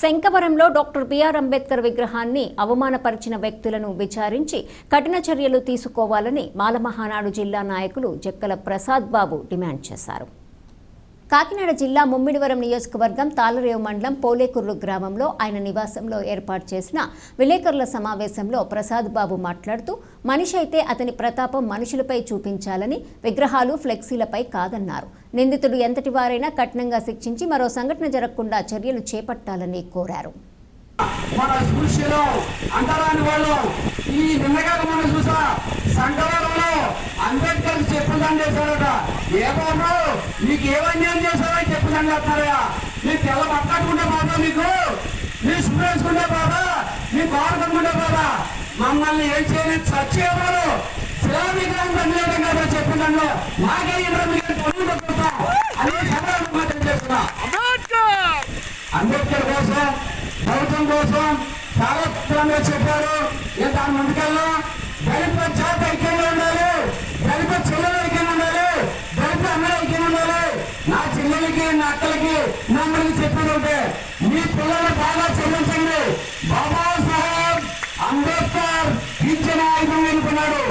శంకవరంలో doctor BR Ambedkar విగ్రహాన్ని అవమానపరిచిన వ్యక్తులను విచారించి కఠిన చర్యలు తీసుకోవాలని మాలమహానాడు జిల్లా నాయకులు జక్కల ప్రసాద్ బాబు డిమాండ్ చేశారు. కాకినాడ జిల్లా ముమ్మిడివరం నియోజకవర్గం తాళరేవు మండలం పోలేకుర్రు గ్రామంలో ఆయన నివాసంలో ఏర్పాటు చేసిన విలేకరుల సమావేశంలో ప్రసాద్ బాబు మాట్లాడుతూ మనిషి అయితే అతని ప్రతాపం మనుషులపై చూపించాలని విగ్రహాలు ఫ్లెక్సీలపై కాదన్నారు. నిందితుడు ఎంతటి వారైనా కఠినంగా శిక్షించి మరో సంఘటన జరగకుండా చర్యలు చేపట్టాలని కోరారు. మన అంటరాని వాళ్ళు ఈ నిన్నగా మనం చూసా అంబేద్కర్ చెప్పుదండి చేశారట. ఏ బాబు? నీకు ఏమన్యాయం అన్యాయం చెప్పి చెప్పుదండి అంటారా మీకు తెల్ల పట్టుకుంటే బాబా మీకు? నీ షూ బాబా? నీ బాడుకుంటే బాబా? మమ్మల్ని ఏం చేయని చచ్చేవారు శిలా విగ్రహం కనిపించడం కదా చెప్పుదండి నాకే ఇంద్ర మీకు అనే సభలో మాత్రం చేస్తున్నా. అంబేద్కర్ కోసం ప్రభుత్వం కోసం చాలా చెప్పారు. నేను దాని ముందుకెళ్ళా? అమ్మలకి నా అక్కలకి నా చెప్పిన చెప్పిందంటే మీ పిల్లలు బాగా చదివించండి. బాబా సాహెబ్ అంబేద్కర్ ఇచ్చిన ఆయుధం అనుకున్నాడు.